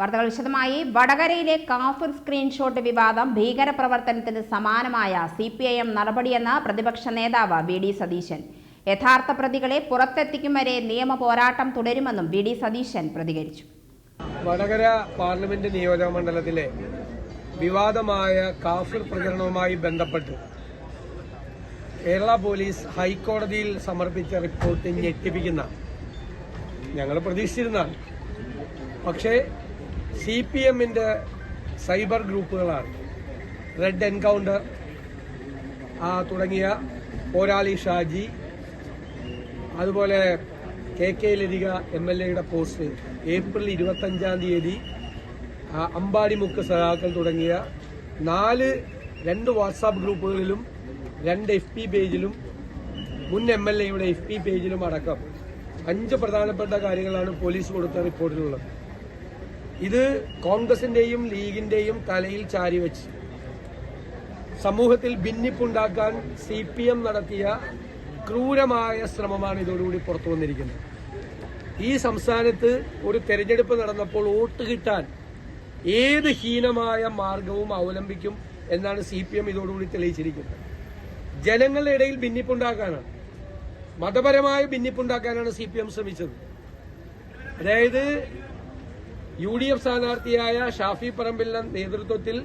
വാർത്തകൾ വിശദമായി. വടകരയിലെ കാഫിർ സ്ക്രീൻഷോട്ട് വിവാദം ഭീകരപ്രവർത്തനത്തിന് സമാനമായ സി പി ഐ എം നടപടിയെന്ന് പ്രതിപക്ഷ നേതാവ് വി ഡി സതീശൻ. യഥാർത്ഥ പ്രതികളെ പുറത്തെത്തിക്കും വരെ നിയമ പോരാട്ടം തുടരുമെന്നും വി ഡി സതീശൻ പ്രതികരിച്ചു. വടകര പാർലമെന്റ് നിയോജക മണ്ഡലത്തിലെ വിവാദമായ കാഫിർ പ്രചരണവുമായി ബന്ധപ്പെട്ട് കേരള പോലീസ് ഹൈക്കോടതിയിൽ സമർപ്പിച്ച റിപ്പോർട്ട് ഞെട്ടിപ്പിക്കുന്ന ഞങ്ങൾ പ്രതീക്ഷിച്ചിരുന്നാണ് പക്ഷേ സി പി എമ്മിന്റെ സൈബർ ഗ്രൂപ്പുകളാണ്. റെഡ് എൻകൗണ്ടർ തുടങ്ങിയ പോരാളി ഷാജി അതുപോലെ K K Latika M L എയുടെ പോസ്റ്റ് ഏപ്രിൽ ഇരുപത്തഞ്ചാം തീയതി അമ്പാടിമുക്ക് സഖാക്കൾ തുടങ്ങിയ നാല് രണ്ട് വാട്സാപ്പ് ഗ്രൂപ്പുകളിലും രണ്ട് എഫ് പി പേജിലും മുൻ എം എൽ എയുടെ എഫ് പി പേജിലും അടക്കം അഞ്ച് പ്രധാനപ്പെട്ട കാര്യങ്ങളാണ് പോലീസ് കൊടുത്ത റിപ്പോർട്ടിലുള്ളത്. ഇത് കോൺഗ്രസിന്റെയും ലീഗിന്റെയും തലയിൽ ചാരി ചാരിവെച്ച് സമൂഹത്തിൽ ഭിന്നിപ്പുണ്ടാക്കാൻ സി പി എം നടത്തിയ ക്രൂരമായ ശ്രമമാണ് ഇതോടുകൂടി പുറത്തു വന്നിരിക്കുന്നത്. ഈ സംസ്ഥാനത്ത് ഒരു തെരഞ്ഞെടുപ്പ് നടന്നപ്പോൾ വോട്ട് കിട്ടാൻ ഏത് ഹീനമായ മാർഗവും അവലംബിക്കും എന്നാണ് സി പി എം ഇതോടുകൂടി തെളിയിച്ചിരിക്കുന്നത്. ജനങ്ങളുടെ ഇടയിൽ ഭിന്നിപ്പുണ്ടാക്കാനാണ് മതപരമായ ഭിന്നിപ്പുണ്ടാക്കാനാണ് സി പി എം ശ്രമിച്ചത്. അതായത് യു ഡി എഫ് സ്ഥാനാർത്ഥിയായ ഷാഫി പറമ്പിലിന്റെ നേതൃത്വത്തിൽ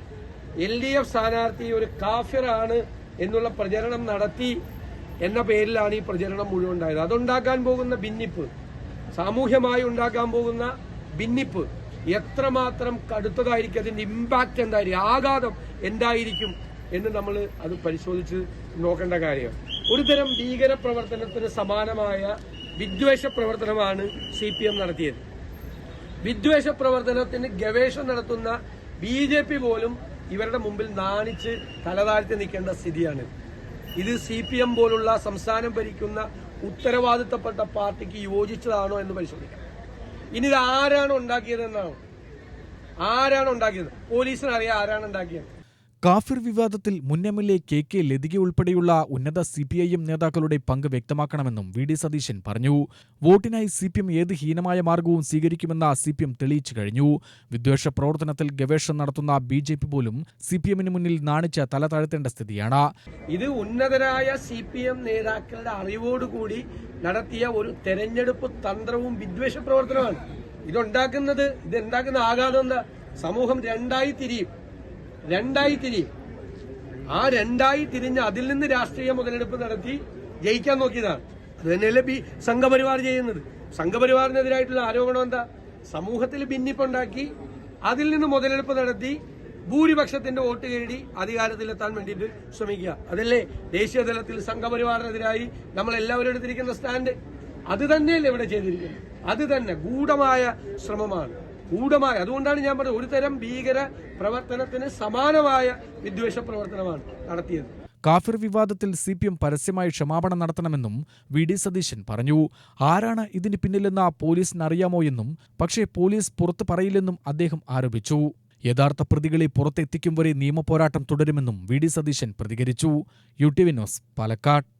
എൽ ഡി എഫ് സ്ഥാനാർത്ഥി ഒരു കാഫിറാണ് എന്നുള്ള പ്രചരണം നടത്തി എന്ന പേരിലാണ് ഈ പ്രചരണം മുഴുവൻ ഉണ്ടായത് അതുണ്ടാക്കാൻ പോകുന്ന ഭിന്നിപ്പ് സാമൂഹ്യമായി ഉണ്ടാക്കാൻ പോകുന്ന ഭിന്നിപ്പ് എത്രമാത്രം കടുത്തതായിരിക്കും അതിന്റെ ഇമ്പാക്റ്റ് എന്തായിരിക്കും ആഘാതം എന്തായിരിക്കും എന്ന് നമ്മൾ അത് പരിശോധിച്ച് നോക്കേണ്ട കാര്യം. ഒരുതരം ഭീകര പ്രവർത്തനത്തിന് സമാനമായ വിദ്വേഷ പ്രവർത്തനമാണ് സി പി എം നടത്തിയത്. വിദ്വേഷ പ്രവർത്തനത്തിന് ഗവേഷണം നടത്തുന്ന ബി ജെ പി പോലും ഇവരുടെ മുമ്പിൽ നാണിച്ച് തലതാഴ്ത്തി നിൽക്കേണ്ട സ്ഥിതിയാണ്. ഇത് സി പി എം പോലുള്ള സംസ്ഥാനം ഭരിക്കുന്ന ഉത്തരവാദിത്തപ്പെട്ട പാർട്ടിക്ക് യോജിച്ചതാണോ എന്ന് പരിശോധിക്കാം. ഇനി ഇത് ആരാണ് ഉണ്ടാക്കിയതെന്നാണ്. ആരാണ് ഉണ്ടാക്കിയത്? പോലീസിനറിയാം ആരാണ് ഉണ്ടാക്കിയത്. കാഫിർ വിവാദത്തിൽ മുൻ M L A K K Latika ഉൾപ്പെടെയുള്ള ഉന്നത സി പി ഐ എം നേതാക്കളുടെ പങ്ക് വ്യക്തമാക്കണമെന്നും വി ഡി സതീശൻ പറഞ്ഞു. വോട്ടിനായി സി പി എം ഏത് ഹീനമായ മാർഗവും സ്വീകരിക്കുമെന്ന സി പി എം തെളിയിച്ചു കഴിഞ്ഞു. വിദ്വേഷ പ്രവർത്തനത്തിൽ ഗവേഷണം നടത്തുന്ന ബി ജെ പി പോലും സി പി എമ്മിന് മുന്നിൽ നാണിച്ച തല താഴ്ത്തേണ്ട സ്ഥിതിയാണ്. ഇത് ഉന്നതരായ സി പി എം നേതാക്കളുടെ അറിവോടുകൂടി നടത്തിയ ഒരു തെരഞ്ഞെടുപ്പ് തന്ത്രവും വിദ്വേഷ പ്രവർത്തനമാണ് ഇതുണ്ടാക്കുന്നത് ഇതുണ്ടാക്കുന്ന ആഘാതം എന്താ സമൂഹം രണ്ടായി തിരിയും. രണ്ടായി തിരിയും ആ രണ്ടായി തിരിഞ്ഞ് അതിൽ നിന്ന് രാഷ്ട്രീയ മുതലെടുപ്പ് നടത്തി ജയിക്കാൻ നോക്കിയതാണ് അത് തന്നെയല്ലേ ബി സംഘപരിവാർ ചെയ്യുന്നത്. സംഘപരിവാറിനെതിരായിട്ടുള്ള ആരോപണം എന്താ? സമൂഹത്തിൽ ഭിന്നിപ്പുണ്ടാക്കി അതിൽ നിന്ന് മുതലെടുപ്പ് നടത്തി ഭൂരിപക്ഷത്തിന്റെ വോട്ട് നേടി അധികാരത്തിലെത്താൻ വേണ്ടിയിട്ട് ശ്രമിക്കുക. അതല്ലേ? ദേശീയ തലത്തിൽ സംഘപരിവാറിനെതിരായി നമ്മൾ എല്ലാവരും എടുത്തിരിക്കുന്ന സ്റ്റാൻഡ്. അത് തന്നെയല്ലേ ഇവിടെ ചെയ്തിരിക്കുന്നത്. അത് തന്നെ ഗൂഢമായ ശ്രമമാണ്. ഗൂഢമായ. അതുകൊണ്ടാണ് ഞാൻ പറഞ്ഞത് ഒരു തരം ഭീകര പ്രവർത്തനത്തിന് സമാനമായ വിദ്വേഷ പ്രവർത്തനമാണ് നടത്തിയത്. കാഫിർ വിവാദത്തിൽ സി പി എം പരസ്യമായി ക്ഷമാപണം നടത്തണമെന്നും വി ഡി സതീശൻ പറഞ്ഞു. ആരാണ് ഇതിന് പിന്നിലെന്ന പോലീസിനറിയാമോ എന്നും പക്ഷേ പോലീസ് പുറത്തു പറയില്ലെന്നും അദ്ദേഹം ആരോപിച്ചു. യഥാർത്ഥ പ്രതികളെ പുറത്തെത്തിക്കും വരെ നിയമപോരാട്ടം തുടരുമെന്നും വി ഡി സതീശൻ പ്രതികരിച്ചു. U T V news Palakkad.